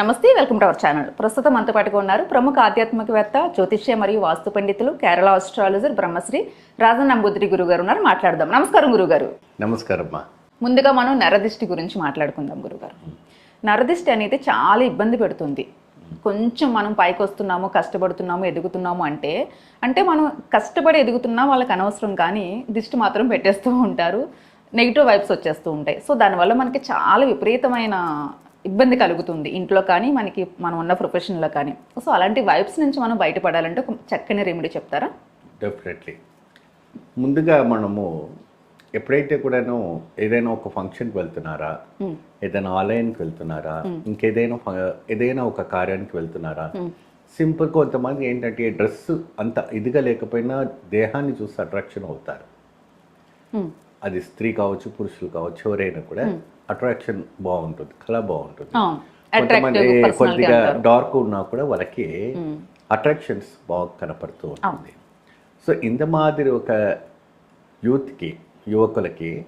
నమస్తే welcome to our channel. ప్రస్తుతం మనతో పాటుగా ఉన్నారు ప్రముఖ ఆధ్యాత్మికవేత్త జ్యోతిష్య మరియు వాస్తు పండితులు కేరళ ఆస్ట్రాలజర్ బ్రహ్మశ్రీ రాజన్ నంబూద్రి గురువు గారు ఉన్నారు. మాట్లాడదాం. నమస్కారం గురుగారు. నమస్కారమ్మా. ముందుగా మనం నరదిష్టి గురించి మాట్లాడుకుందాం గురుగారు. నరదిష్టి అనేది చాలా ఇబ్బంది పెడుతుంది. కొంచెం మనం పైకి వస్తున్నాము కష్టపడుతున్నాము ఎదుగుతున్నాము అంటే అంటే మనం కష్టపడి ఎదుగుతున్నాం వాళ్ళకి అనవసరం కానీ దిష్టి మాత్రం పెట్టేస్తూ ఉంటారు. నెగిటివ్ వైబ్స్ వచ్చేస్తూ ఉంటాయి. సో దానివల్ల మనకి చాలా విపరీతమైన ఇబ్బంది కలుగుతుంది. ఇంట్లో కానీ మనకి మనం ఉన్న ప్రొఫెషన్లో కానీ. సో అలాంటి వైబ్స్ నుంచి మనం బయటపడాలంటే ఒక చక్కని రెమెడీ చెప్తారా? డెఫినెట్లీ ముందుగా మనము ఎప్పుడైతే కూడాను ఏదైనా ఒక ఫంక్షన్కి వెళ్తున్నారా. ఏదైనా ఆలయానికి వెళ్తున్నారా ఇంకేదైనా ఏదైనా ఒక కార్యానికి వెళ్తున్నారా సింపుల్ కొంతమంది ఏంటంటే డ్రెస్ అంత ఇదిగా లేకపోయినా దేహాన్ని చూసి అట్రాక్షన్ అవుతారు. అది స్త్రీ కావచ్చు పురుషులు కావచ్చు ఎవరైనా కూడా అట్రాక్షన్ బాగుంటుంది కళ బాగుంటుంది. కొంతమంది కొద్దిగా. డార్క్ ఉన్నా కూడా వాళ్ళకి. అట్రాక్షన్స్ బాగా కనపడుతూ ఉంటుంది. సో ఇంత మాదిరి ఒక యూత్కి యువకులకి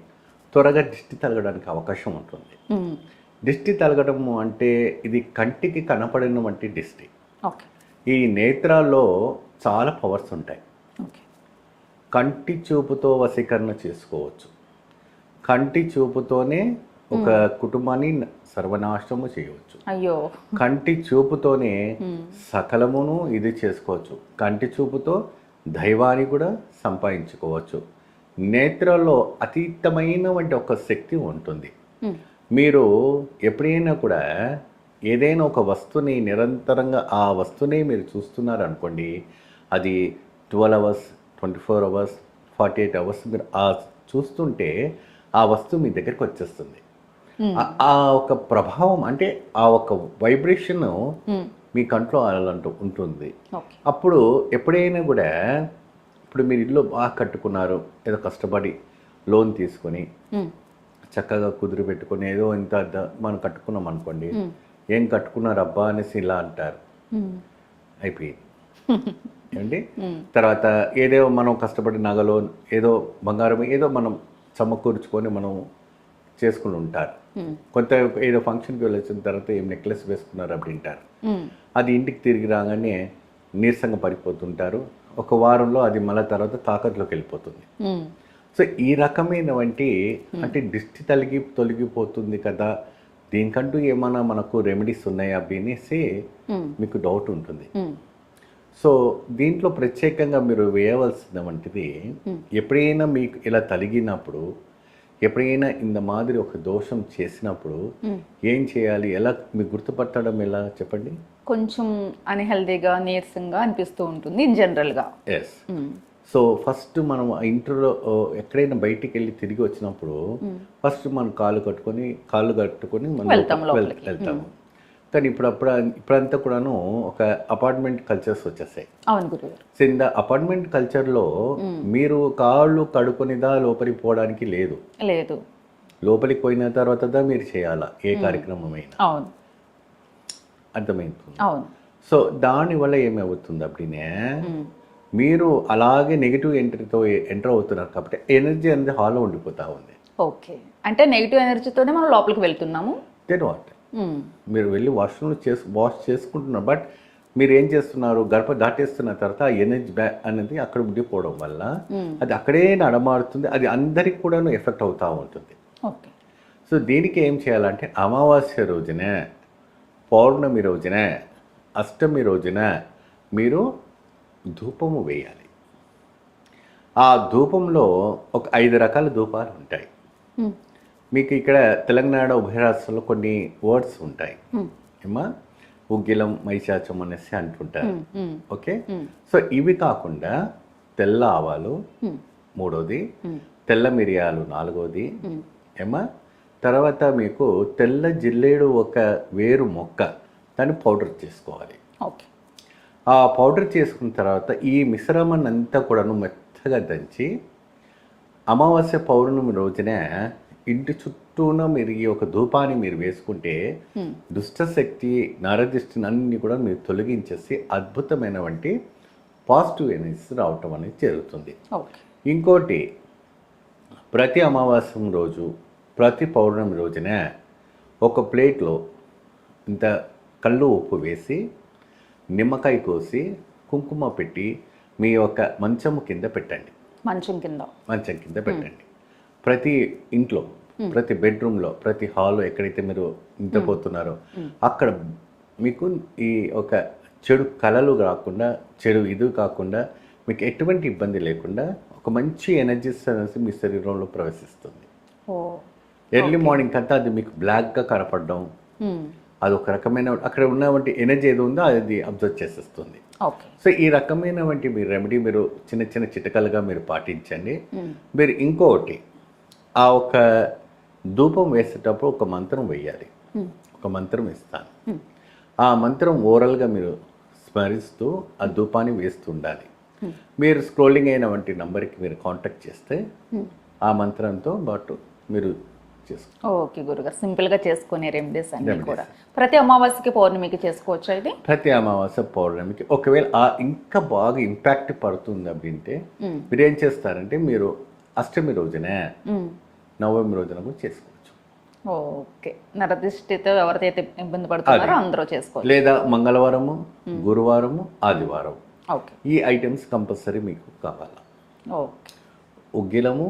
త్వరగా దిష్టి తలగడానికి అవకాశం ఉంటుంది. దిష్టి తలగడము అంటే ఇది కంటికి కనపడిన వంటి దిష్టి. ఈ నేత్రాల్లో చాలా పవర్స్ ఉంటాయి. కంటి చూపుతో వశీకరణ చేసుకోవచ్చు. కంటి చూపుతోనే ఒక కుటుంబాన్ని సర్వనాశనము చేయవచ్చు అయ్యో కంటి చూపుతోనే. సకలమును ఇది చేసుకోవచ్చు కంటి చూపుతో దైవాన్ని కూడా సంపాదించుకోవచ్చు నేత్రాల్లో అతీతమైన వంటి ఒక శక్తి ఉంటుంది. మీరు ఎప్పుడైనా కూడా ఏదైనా ఒక వస్తువుని నిరంతరంగా ఆ వస్తువునే మీరు చూస్తున్నారు అనుకోండి అది twelve hours twenty four hours forty eight hours మీరు ఆ చూస్తుంటే ఆ వస్తువు మీ దగ్గరికి వచ్చేస్తుంది. ఆ- ఒక ప్రభావం అంటే ఆ ఒక వైబ్రేషన్. మీ కంట్లో అలాంటి ఉంటుంది అప్పుడు ఎప్పుడైనా కూడా ఇప్పుడు మీరు ఇల్లు బాగా కట్టుకున్నారు ఏదో కష్టపడి లోన్ తీసుకొని. చక్కగా కుదురు పెట్టుకొని ఏదో ఇంత మనం కట్టుకున్నాం అనుకోండి. ఏం కట్టుకున్నారు అబ్బా అనేసి ఇలా అంటారు. అయిపోయింది ఏమండి. తర్వాత ఏదో మనం కష్టపడి నగలో ఏదో బంగారం ఏదో మనం సమకూర్చుకొని మనం చేసుకుని ఉంటారు. కొంత ఏదో ఫంక్షన్కి వెళ్ళొచ్చిన తర్వాత ఏం నెక్లెస్ వేసుకున్నారు అప్పుడు వింటారు Hmm. అది ఇంటికి తిరిగి రాగానే నీరసంగా పడిపోతుంటారు ఒక వారంలో అది మళ్ళీ తర్వాత తాకట్లోకి వెళ్ళిపోతుంది. సో ఈ రకమైన వంటి అంటే దిష్టి తొలగి తొలగిపోతుంది కదా దీనికంటూ ఏమైనా మనకు రెమెడీస్ ఉన్నాయా అనేసి. మీకు డౌట్ ఉంటుంది. సో దీంట్లో ప్రత్యేకంగా మీరు వేయవలసిన వంటిది ఎప్పుడైనా మీకు ఇలా తలిగినప్పుడు ఎప్పుడైనా ఇంత మాదిరి ఒక దోషం చేసినప్పుడు. ఏం చేయాలి? ఎలా మీకు గుర్తుపట్టడం ఎలా? చెప్పండి. కొంచెం అన్హెల్దీగా నీరసంగా అనిపిస్తూ ఉంటుంది ఇన్ జనరల్గా. ఎస్ సో ఫస్ట్ మనం ఇంట్లో ఓ, ఎక్కడైనా బయటికి వెళ్ళి తిరిగి వచ్చినప్పుడు ఫస్ట్ మనం కాళ్ళు కట్టుకొని కాళ్ళు కట్టుకొని మనం. వెళ్తాము. కానీ ఇప్పుడు అప్పుడు ఇప్పుడంతా కూడాను ఒక అపార్ట్మెంట్ కల్చర్స్ వచ్చేసాయి. అవును గురుగారు సో ఇన్ ద అపార్ట్మెంట్ కల్చర్లో మీరు కాళ్ళు కడుకొనిదా లోపలికి పోవడానికి లేదు. లేదు. లోపలికి పోయిన తర్వాత మీరు చేయాలా? ఏ కార్యక్రమం అయినా అవును. అర్థమవుతుంది అవును. సో దానివల్ల ఏమవుతుంది అప్పుడే. మీరు అలాగే నెగిటివ్ ఎంట్రీతో ఎంటర్ అవుతున్నారు కాబట్టి ఎనర్జీ అనేది హాల్లో ఉండిపోతా ఉంది. ఓకే. అంటే నెగిటివ్ ఎనర్జీతోనే మనం లోపలికి వెళ్తున్నాము? Then what. మీరు వెళ్ళి వాష్రూమ్లో చేసు వాష్ చేసుకుంటున్నారు బట్ మీరు ఏం చేస్తున్నారు? గడప దాటేస్తున్న తర్వాత ఆ ఎనర్జీ బ్యా అనేది అక్కడ ఉండిపోవడం వల్ల. అది అక్కడే నడమాడుతుంది అది అందరికి కూడా ఎఫెక్ట్ అవుతూ ఉంటుంది. ఓకే. సో దీనికి ఏం చేయాలంటే అమావాస్య రోజున పౌర్ణమి రోజున అష్టమి రోజున మీరు ధూపము వేయాలి. ఆ ధూపంలో ఒక ఐదు రకాల ధూపాలు ఉంటాయి. మీకు ఇక్కడ తెలంగాణ ఉభయ రాష్ట్రాల్లో కొన్ని వర్డ్స్ ఉంటాయి. ఏమా ఉగ్గిలం మైశాచం అనేసి అంటుంటారు. ఓకే. సో ఇవి కాకుండా తెల్ల ఆవాలు. మూడోది. తెల్ల మిరియాలు నాలుగోది. ఏమా తర్వాత మీకు తెల్ల జిల్లేడు ఒక వేరు మొక్క దాన్ని పౌడర్ చేసుకోవాలి ఓకే ఆ పౌడర్ చేసుకున్న తర్వాత ఈ మిశ్రమాన్ని అంతా కూడాను మెత్తగా దంచి అమావాస్య పౌర్ణమి రోజున ఇంటి చుట్టూన మీరు ఈ ఒక ధూపాన్ని మీరు వేసుకుంటే. దుష్టశక్తి నరదిష్టిని అన్ని కూడా మీరు తొలగించేసి అద్భుతమైన వంటి పాజిటివ్ ఎనర్జీస్ రావటం అనేది జరుగుతుంది. ఇంకోటి ప్రతి అమావాస్యం రోజు ప్రతి పౌర్ణమి రోజున ఒక ప్లేట్లో ఇంత కళ్ళు ఉప్పు వేసి నిమ్మకాయ కోసి కుంకుమ పెట్టి మీ యొక్క మంచము కింద పెట్టండి. మంచం కింద. మంచం కింద పెట్టండి. ప్రతి ఇంట్లో ప్రతి బెడ్రూమ్లో ప్రతి హాల్లో ఎక్కడైతే మీరు నిద్రపోతున్నారో అక్కడ మీకు ఈ ఒక చెడు కళలు కాకుండా చెడు ఇది కాకుండా మీకు ఎటువంటి ఇబ్బంది లేకుండా ఒక మంచి ఎనర్జీస్ అనేది మీ శరీరంలో ప్రవేశిస్తుంది. ఎర్లీ మార్నింగ్ అంతా అది మీకు బ్లాక్గా కనపడడం. అది ఒక రకమైన అక్కడ ఉన్నటువంటి ఎనర్జీ ఏది ఉందో అది అబ్జర్వ్ చేసేస్తుంది. సో ఈ రకమైనటువంటి మీ రెమెడీ మీరు చిన్న చిన్న చిటకలుగా మీరు పాటించండి. మీరు ఇంకొకటి ఆ ఒక ధూపం వేసేటప్పుడు ఒక మంత్రం వేయాలి. ఒక మంత్రం ఇస్తాను ఆ మంత్రం ఓరల్గా మీరు స్మరిస్తూ ఆ ధూపాన్ని వేస్తుండాలి మీరు స్క్రోలింగ్ అయిన వంటి నంబర్కి మీరు కాంటాక్ట్ చేస్తే ఆ మంత్రంతో పాటు మీరు ఓకే గురుగారు. సింపుల్గా చేసుకునే రెమెడీస్ అన్ని కూడా. ప్రతి అమావాస్యకి పౌర్ణమికి చేసుకోవచ్చు ఇది? ప్రతి అమావాస్య పౌర్ణమికి. ఒకవేళ ఆ ఇంకా బాగా ఇంపాక్ట్ పడుతుంది అబ్బింటే మీరు ఏం చేస్తారంటే మీరు అష్టమి రోజునే నవమి రోజున కూడా చేసుకోవచ్చు. ఓకే. నరదిష్టితో ఎవరైతే ఇబ్బంది పడుతున్నారో అందరూ చేసుకోవచ్చు. లేదా మంగళవారము గురువారము ఆదివారం. ఓకే. ఈ ఐటమ్స్ కంపల్సరీ మీకు కావాలి? ఓకే. ఉగ్గిలము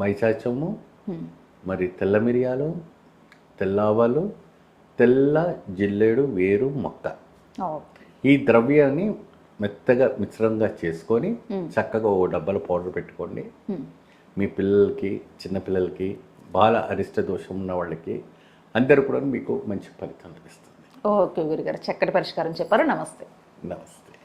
మైచాచము మ్మ్. మరి తెల్ల మిరియాలు తెల్ల ఆవాలు తెల్ల జిల్లేడు వేరు మొక్క. ఈ ద్రవ్యాన్ని మెత్తగా మిశ్రంగా చేసుకొని చక్కగా ఓ డబ్బాలో పౌడర్ పెట్టుకోండి. మీ పిల్లలకి చిన్నపిల్లలకి బాల అరిష్ట దోషం ఉన్న వాళ్ళకి అందరూ కూడా మీకు మంచి ఫలితం లభిస్తుంది ఓకే గురుగారు చక్కటి పరిష్కారం చెప్పారు. నమస్తే. నమస్తే.